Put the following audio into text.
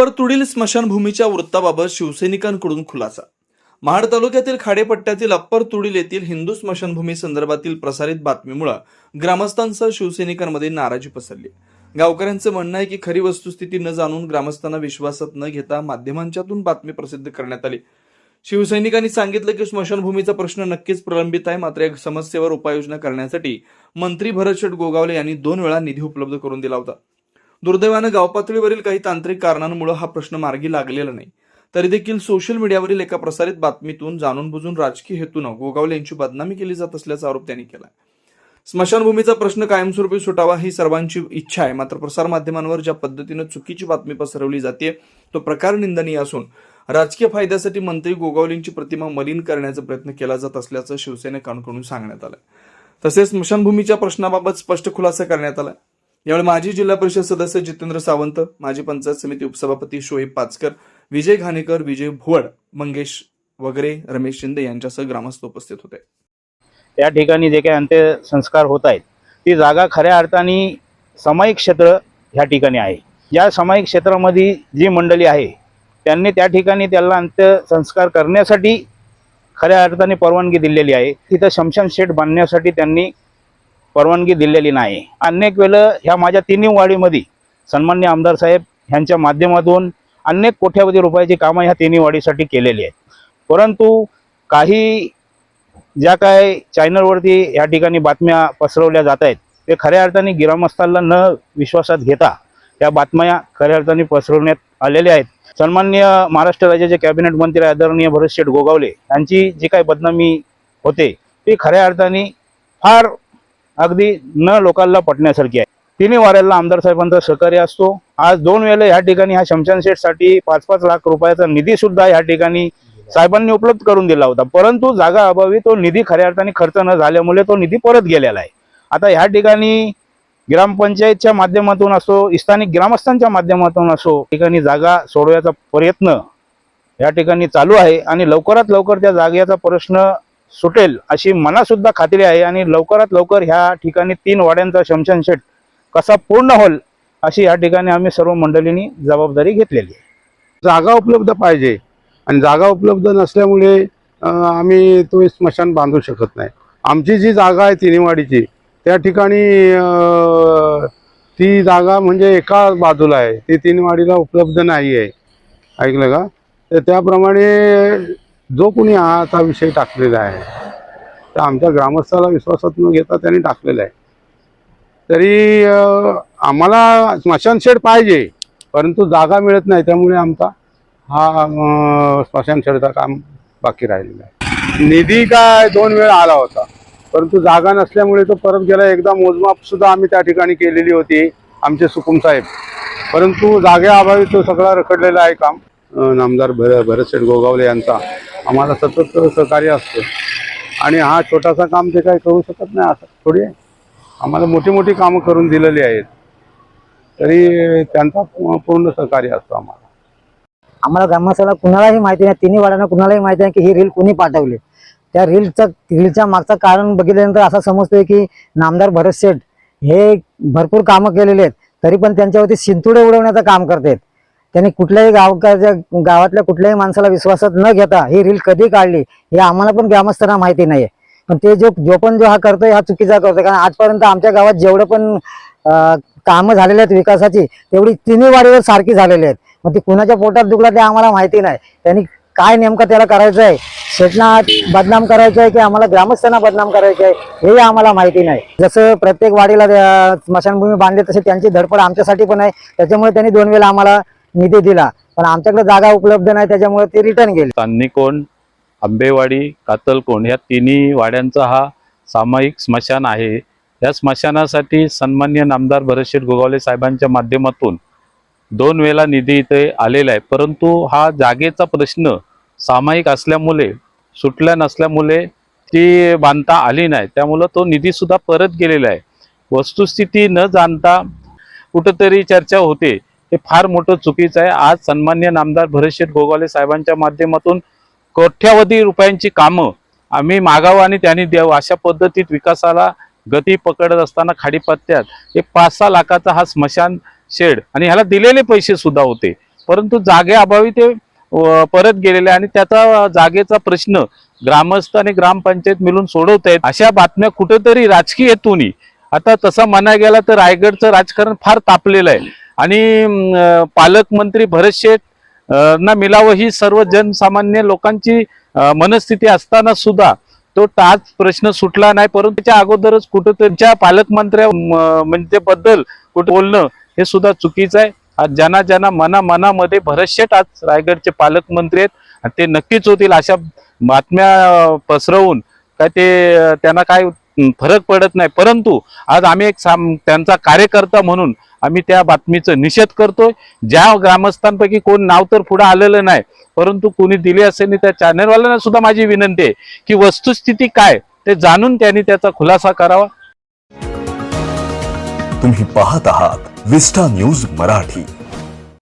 अप्परतुडील स्मशानभूमीच्या वृत्ताबाबत शिवसैनिकांकडून खुलासा. महाड तालुक्यातील खाडेपट्ट्यातील अप्परतुडील येथील हिंदू स्मशानभूमी संदर्भातील प्रसारित बातमीमुळे ग्रामस्थांसह शिवसैनिकांमध्ये नाराजी पसरली. गावकऱ्यांचं म्हणणं आहे की खरी वस्तुस्थिती न जाणून ग्रामस्थांना विश्वासात न घेता माध्यमांच्यातून बातमी प्रसिद्ध करण्यात आली. शिवसैनिकांनी सांगितलं की स्मशानभूमीचा प्रश्न नक्कीच प्रलंबित आहे मात्र या समस्येवर उपाययोजना करण्यासाठी मंत्री भरत शेट गोगावले यांनी दोन वेळा निधी उपलब्ध करून दिला होता. दुर्दैवानं गावपातळीवरील काही तांत्रिक कारणांमुळे हा प्रश्न मार्गी लागलेला नाही. तरी देखील सोशल मीडियावरील एका प्रसारित बातमीतून जाणून बुजून राजकीय हेतूनं गोगावले यांची बदनामी केली जात असल्याचा आरोप त्यांनी केला. स्मशानभूमीचा प्रश्न कायमस्वरूपी सुटावा ही सर्वांची इच्छा आहे. मात्र प्रसारमाध्यमांवर ज्या पद्धतीनं चुकीची बातमी पसरवली जाते तो प्रकार निंदनीय असून राजकीय फायद्यासाठी मंत्री गोगावलेंची प्रतिमा मलिन करण्याचा प्रयत्न केला जात असल्याचं शिवसेनेकांकडून सांगण्यात आलं. तसेच स्मशानभूमीच्या प्रश्नाबाबत स्पष्ट खुलासा करण्यात आला. यावेळी माजी जिल्हा परिषद सदस्य जितेंद्र सावंत माजी पंचायत समिती उपसभापती शोएब पाचकर विजय घाणेकर विजय भुवड मंगेश वगैरे रमेश शिंदे यांच्यासह ग्रामस्थ उपस्थित होते. त्या ठिकाणी जे काही अंत्यसंस्कार होत आहेत ती जागा खऱ्या अर्थाने सामायिक क्षेत्र ह्या ठिकाणी आहे. या सामायिक क्षेत्रामध्ये जी मंडळी आहे त्यांनी त्या ठिकाणी त्याला अंत्यसंस्कार करण्यासाठी खऱ्या अर्थाने परवानगी दिलेली आहे. तिथं शमशान शेठ बांधण्यासाठी त्यांनी परवानगी दिलेली नाही. अनेक वेळेला ह्या माझ्या तिन्ही वाडीमध्ये सन्मान्य आमदार साहेब ह्यांच्या माध्यमातून अनेक कोट्यावधी रुपयाची कामं ह्या तिन्ही वाडीसाठी केलेली आहेत. परंतु काही ज्या काय चॅनलवरती या ठिकाणी बातम्या पसरवल्या जात आहेत ते खऱ्या अर्थाने ग्रामस्थांना न विश्वासात घेता त्या बातम्या खऱ्या अर्थाने पसरवण्यात आलेल्या आहेत. सन्मान्य महाराष्ट्र राज्याचे कॅबिनेट मंत्री आदरणीय भरतशेठ गोगावले यांची जी काही बदनामी होते ती खऱ्या अर्थाने फार अगदी न लोकांना पटण्यासारखी आहे. तिन्ही वाऱ्याला आमदार साहेबांचा सहकार्य असतो. आज दोन वेळेला ह्या ठिकाणी ह्या शमशान शेठसाठी पाच पाच लाख रुपयाचा निधी सुद्धा ह्या ठिकाणी साहेबांनी उपलब्ध करून दिला होता. परंतु जागा अभावी तो निधी खऱ्या अर्थाने खर्च न झाल्यामुळे तो निधी परत गेलेला आहे. आता ह्या ठिकाणी ग्रामपंचायतच्या माध्यमातून असो स्थानिक ग्रामस्थांच्या माध्यमातून असो ठिकाणी जागा सोडवायचा प्रयत्न या ठिकाणी चालू आहे आणि लवकरात लवकर त्या जागेचा प्रश्न सुटेल अशी मनासुद्धा खात्री आहे आणि लवकरात लवकर ह्या ठिकाणी तीन वाड्यांचा शमशान शेट कसा पूर्ण होईल अशी या ठिकाणी आम्ही सर्व मंडळींनी जबाबदारी घेतलेली आहे. जागा उपलब्ध पाहिजे आणि जागा उपलब्ध नसल्यामुळे आम्ही तो स्मशान बांधू शकत नाही. आमची जी जागा आहे तिन्हीवाडीची त्या ठिकाणी ती जागा म्हणजे एका बाजूला आहे. ती तिन्हीवाडीला उपलब्ध नाही आहे ऐकलं का? तर त्याप्रमाणे जो कोणी हा असा विषय टाकलेला आहे तर आमच्या ग्रामस्थाला विश्वासात न घेता त्यांनी टाकलेला आहे. तरी आम्हाला आम्हाला स्मशानशेड पाहिजे परंतु जागा मिळत नाही त्यामुळे आमचा हा स्मशान स्मशानशेडचा काम बाकी राहिलेला आहे. निधी काय दोन वेळा आला होता परंतु जागा नसल्यामुळे तो परत गेला. एकदा मोजमाप सुद्धा आम्ही त्या ठिकाणी केलेली होती आमचे सुकुम साहेब. परंतु जागेअभावी तो सगळा रखडलेला आहे काम. नामदार भर भरतशेठ गोगावले यांचा. आम्हाला सतत सहकार्य असतं. आणि हा छोटासा काम ते काही करू शकत नाही असं थोडी आहे. आम्हाला मोठी मोठी कामं करून दिलेली आहेत. तरी त्यांचा पूर्ण सहकार्य असतो आम्हाला. आम्हाला ग्रामस्थाला कुणालाही माहिती नाही तिन्ही वाड्यांना कुणालाही माहिती नाही की ही रील कुणी पाठवली. त्या रीलचा रीलच्या मागचं कारण बघितल्यानंतर असं समजतोय की नामदार भरत शेठ हे भरपूर कामं केलेले आहेत तरी पण त्यांच्यावरती शिंतुडे उडवण्याचं काम करतात त्यांनी कुठल्याही गावकाच्या गावातल्या कुठल्याही माणसाला विश्वासात न घेता ही रील कधी काढली हे आम्हाला पण ग्रामस्थांना माहिती नाहीये. पण ते जो जो पण जो हा करतोय हा चुकीचा करतोय. कारण आजपर्यंत आमच्या गावात जेवढं पण कामं झालेली आहेत विकासाची तेवढी तिन्ही वाडीवर सारखी झालेली आहेत. मग ती कुणाच्या पोटात दुखला ते आम्हाला माहिती नाही. त्यांनी काय नेमकं त्याला करायचं आहे? शेटना बदनाम करायचं आहे की आम्हाला ग्रामस्थांना बदनाम करायचं आहे? हेही आम्हाला माहिती नाही. जसं प्रत्येक वाडीला स्मशानभूमी बांधली तशी त्यांची धडपड आमच्यासाठी पण आहे. त्याच्यामुळे त्यांनी दोन वेळा आम्हाला निधी दिला. पण आमच्याकडे जागा उपलब्ध नाही त्याच्यामुळे ते रिटर्न गेले. चांदणीकोंड आंबेवाडी कातलकोंड या तिन्ही वाड्यांचा हा सामायिक स्मशान आहे. या स्मशानासाठी सन्मान्य नामदार भरतशेठ गोगावले साहेबांच्या माध्यमातून दोन वेळा निधी इथे आलेला आहे. परंतु हा जागेचा प्रश्न सामायिक असल्यामुळे सुटल्या नसल्यामुळे ती बांधता आली नाही. त्यामुळं तो निधीसुद्धा परत गेलेला आहे. वस्तुस्थिती न जाणता कुठंतरी चर्चा होते. हे फार मोठं चुकीचं आहे. आज सन्मान्य नामदार भरतशेठ गोगावले साहेबांच्या माध्यमातून कोट्यावधी रुपयांची कामं आम्ही मागावं आणि त्यांनी द्यावं अशा पद्धतीत विकासाला गती पकडत असताना खाडीपत्त्यात एक पाच सहा लाखाचा हा स्मशान शेड आणि ह्याला दिलेले पैसे सुद्धा होते. परंतु जागेअभावी ते परत गेलेले आहे आणि त्याचा जागेचा प्रश्न ग्रामस्थ आणि ग्रामपंचायत मिळून सोडवत आहेत अशा बातम्या कुठेतरी राजकीय हेतूनी. आता तसं म्हणायला गेला तर रायगडचं राजकारण फार तापलेलं आहे. आणि पालकमंत्री भरत शेठ ना मिलावं ही सर्व जनसामान्य लोकांची मनस्थिती असताना सुद्धा तो टाच प्रश्न सुटला नाही परंतु त्याच्या अगोदरच कुठं त्यांच्या पालकमंत्र्या म- म्हणजे बद्दल कुठं बोलणं हे सुद्धा चुकीचं आहे. आज ज्यांना ज्यांना मना मनामध्ये भरत शेठ आज रायगडचे पालकमंत्री आहेत आणि ते नक्कीच होतील अशा बातम्या पसरवून काय ते त्यांना काय फरक पडत नाही. परंतु आज आम्ही एक साम त्यांचा कार्यकर्ता म्हणून आम्ही त्या बातमीचं निषेध करतोय. ज्या ग्रामस्थांपैकी कोण नाव तर पुढे आलेलं नाही परंतु कोणी दिले असेल आणि त्या चॅनलवाल्यांना सुद्धा माझी विनंती आहे की वस्तुस्थिती काय ते जाणून त्यांनी त्याचा खुलासा करावा. तुम्ही पाहत आहात विस्टा न्यूज मराठी.